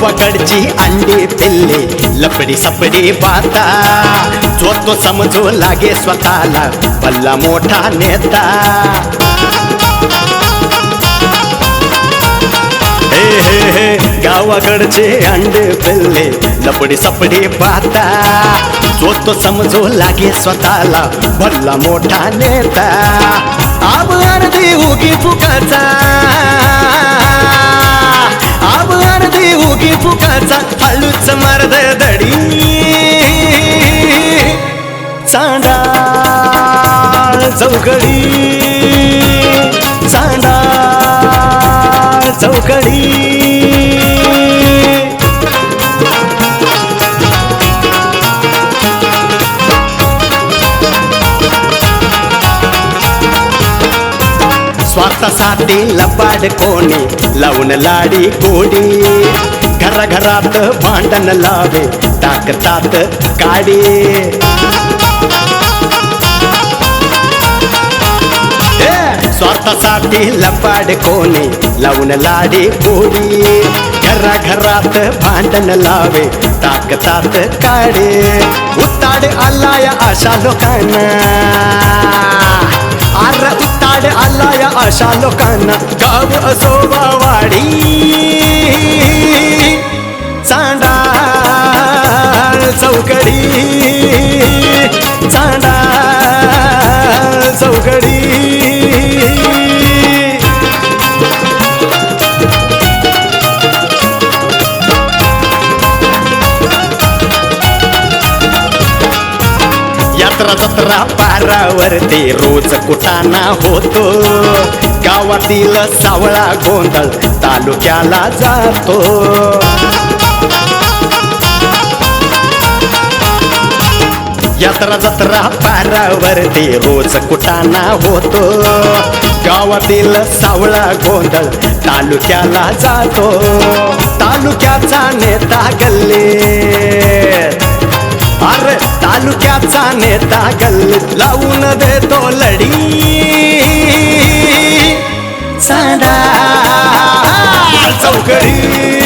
गावाकडची अंडी पिल्ले लपडी सपडी बाता. जो तो समजू लागे स्वतःला भल्ला मोठा नेता. हे हे हे गावाकडचे अंडे पिल्ले लपडी सपडी पाहता जो तो समजू लागे स्वतःला भल्ला मोठा नेता. आब अर्धी उगी फुकाचा. चौकडी चांदा चौकडी स्वार्थासाठी लबाड कोणी लावून लाडी कोडी. घराघरात भांडण लावे टाकतात काडी. स्वार्थासाठी लपाड कोणी लावून लाडी गोडी घराघरात भांडण लावे टाकतात काढे उताड आलाय अशा लोकांना. आर उताड आलाय अशा लोकांना. गाव असो वाडी. यात्रा जत्रा पारावरती रोज कुटाणा होतो. गावातील सावळा गोंधळ तालुक्याला जातो. यात्रा जत्रा पारावरती रोज कुटाणा होतो. गावातील सावळा गोंधळ तालुक्याला जातो. तालुक्याचा नेता गल्ले. अरे तालुक्याचा नेता गल्ल लावून देतो लढी. चांडा चौकडी.